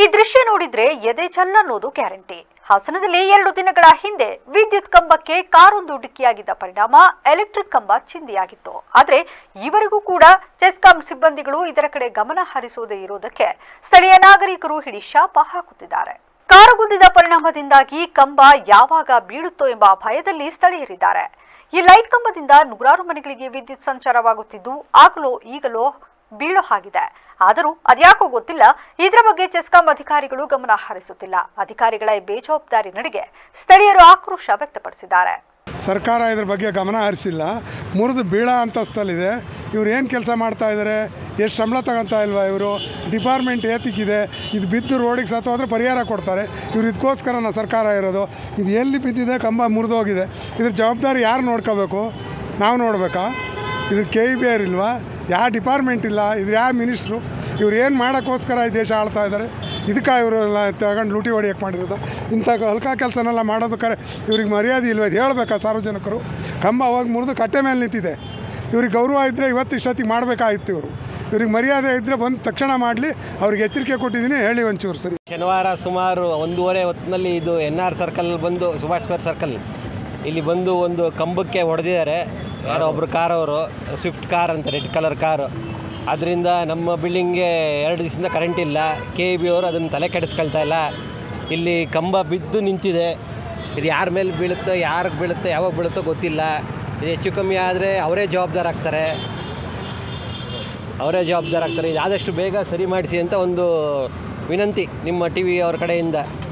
ಈ ದೃಶ್ಯ ನೋಡಿದ್ರೆ ಎದೆ ಅನ್ನೋದು ಗ್ಯಾರಂಟಿ. ಹಾಸನದಲ್ಲಿ ಎರಡು ದಿನಗಳ ಹಿಂದೆ ವಿದ್ಯುತ್ ಕಂಬಕ್ಕೆ ಕಾರೊಂದು ಡಿಕ್ಕಿಯಾಗಿದ್ದ ಪರಿಣಾಮ ಎಲೆಕ್ಟ್ರಿಕ್ ಕಂಬ ಚಿಂದಿಯಾಗಿತ್ತು. ಆದ್ರೆ ಇವರಿಗೂ ಕೂಡ ಚೆಸ್ಕಾಂ ಸಿಬ್ಬಂದಿಗಳು ಇದರ ಕಡೆ ಗಮನ ಹರಿಸೋದೇ ಇರೋದಕ್ಕೆ ಸ್ಥಳೀಯ ನಾಗರಿಕರು ಹಿಡಿ ಶಾಪ ಹಾಕುತ್ತಿದ್ದಾರೆ. ಕಾರು ಗುದ್ದಿದ ಪರಿಣಾಮದಿಂದಾಗಿ ಕಂಬ ಯಾವಾಗ ಬೀಳುತ್ತೋ ಎಂಬ ಭಯದಲ್ಲಿ ಸ್ಥಳೀಯರಿದ್ದಾರೆ. ಈ ಲೈಟ್ ಕಂಬದಿಂದ ನೂರಾರು ಮನೆಗಳಿಗೆ ವಿದ್ಯುತ್ ಸಂಚಾರವಾಗುತ್ತಿದ್ದು, ಆಗಲೋ ಈಗಲೋ ಬೀಳೋ ಹಾಗಿದೆ. ಆದರೂ ಅದ್ಯಾಕೋ ಗೊತ್ತಿಲ್ಲ. ಇದರ ಬಗ್ಗೆ ಚೆಸ್ಕಾಂ ಅಧಿಕಾರಿಗಳು ಗಮನ ಹರಿಸುತ್ತಿಲ್ಲ. ಅಧಿಕಾರಿಗಳ ಬೇಜವಾಬ್ದಾರಿ ನಡಿಗೆ ಸ್ಥಳೀಯರು ಆಕ್ರೋಶ ವ್ಯಕ್ತಪಡಿಸಿದ್ದಾರೆ. ಸರ್ಕಾರ ಇದ್ರ ಬಗ್ಗೆ ಗಮನ ಹರಿಸಿಲ್ಲ. ಮುರಿದು ಬೀಳ ಅಂತಸ್ತಲ್ಲಿದೆ ಇವ್ರು ಏನು ಕೆಲಸ ಮಾಡ್ತಾ ಇದ್ದಾರೆ ಎಷ್ಟು ಸಂಬಳ ತಗೊತಾ ಇಲ್ವಾ ಇವರು? ಡಿಪಾರ್ಟ್ಮೆಂಟ್ ಏತಿಕ್ಕಿದೆ ಇದು ಬಿದ್ದು ರೋಡಿಗೆ ಸತ್ತೋದ್ರೆ ಪರಿಹಾರ ಕೊಡ್ತಾರೆ. ಇವ್ರು ಇದಕ್ಕೋಸ್ಕರನ ಸರ್ಕಾರ ಇರೋದು. ಇದು ಎಲ್ಲಿ ಬಿದ್ದಿದೆ? ಕಂಬ ಮುರಿದೋಗಿದೆ ಇದ್ರ ಜವಾಬ್ದಾರಿ ಯಾರು ನೋಡ್ಕೋಬೇಕು? ನಾವು ನೋಡಬೇಕಾ? ಇದು ಕೆ ಇ ಬಿ ಆರ್ ಇಲ್ವಾ? ಯಾವ ಡಿಪಾರ್ಟ್ಮೆಂಟ್ ಇಲ್ಲ ಇದ್ರ ಯಾವ ಮಿನಿಸ್ಟ್ರು, ಇವ್ರು ಏನು ಮಾಡೋಕ್ಕೋಸ್ಕರ ಈ ದೇಶ ಆಳ್ತಾ ಇದ್ದಾರೆ ಇದಕ್ಕೆ ಇವರು ತಗೊಂಡು ಲೂಟಿ ಹೊಡಿಯೋಕೆ ಮಾಡಿರೋದು. ಇಂಥ ಹಲ್ಕ ಕೆಲಸನೆಲ್ಲ ಮಾಡಬೇಕಾದ್ರೆ ಇವ್ರಿಗೆ ಮರ್ಯಾದೆ ಇಲ್ವ? ಇದು ಹೇಳ್ಬೇಕಾ ಸಾರ್ವಜನಿಕರು? ಕಂಬ ಅವಾಗ ಮುರಿದು ಕಟ್ಟೆ ಮೇಲೆ ನಿಂತಿದೆ. ಇವ್ರಿಗೆ ಗೌರವ ಇದ್ದರೆ ಇವತ್ತು ಇಷ್ಟೊತ್ತಿಗೆ ಮಾಡಬೇಕಾಗಿತ್ತು ಇವರು. ಇವ್ರಿಗೆ ಮರ್ಯಾದೆ ಇದ್ದರೆ ಬಂದು ತಕ್ಷಣ ಮಾಡಲಿ, ಅವ್ರಿಗೆ ಎಚ್ಚರಿಕೆ ಕೊಟ್ಟಿದ್ದೀನಿ, ಹೇಳಿ ಒಂಚೂರು ಸರಿ. ಶನಿವಾರ ಸುಮಾರು ಒಂದೂವರೆ ಹೊತ್ತಿನಲ್ಲಿ ಇದು ಎನ್ ಆರ್ ಸರ್ಕಲ್ ಬಂದು, ಸುಭಾಷ್ ಸರ್ಕಲ್, ಇಲ್ಲಿ ಬಂದು ಒಂದು ಕಂಬಕ್ಕೆ ಹೊಡೆದಿದ್ದಾರೆ. ಯಾರೋ ಒಬ್ಬರು ಕಾರ್ ಅವರು ಸ್ವಿಫ್ಟ್ ಕಾರ್ ಅಂತ ರೆಡ್ ಕಲರ್ ಕಾರು ಅದರಿಂದ ನಮ್ಮ ಬಿಲ್ಡಿಂಗ್ಗೆ ಎರಡು ದಿವಸದಿಂದ ಕರೆಂಟ್ ಇಲ್ಲ. ಕೆ ಬಿ ಅವರು ಅದನ್ನು ತಲೆ ಕೆಡಿಸ್ಕೊಳ್ತಾ ಇಲ್ಲ. ಇಲ್ಲಿ ಕಂಬ ಬಿದ್ದು ನಿಂತಿದೆ. ಇದು ಯಾರ ಮೇಲೆ ಬೀಳುತ್ತೋ, ಯಾರಿಗೆ ಬೀಳುತ್ತೋ, ಯಾವಾಗ ಬೀಳುತ್ತೋ ಗೊತ್ತಿಲ್ಲ. ಇದು ಹೆಚ್ಚು ಕಮ್ಮಿ ಆದರೆ ಅವರೇ ಜವಾಬ್ದಾರ ಆಗ್ತಾರೆ. ಅವರೇ ಜವಾಬ್ದಾರ ಆಗ್ತಾರೆ. ಇದು ಆದಷ್ಟು ಬೇಗ ಸರಿ ಮಾಡಿಸಿ ಅಂತ ಒಂದು ವಿನಂತಿ ನಿಮ್ಮ ಟಿ ವಿ ಅವ್ರ ಕಡೆಯಿಂದ.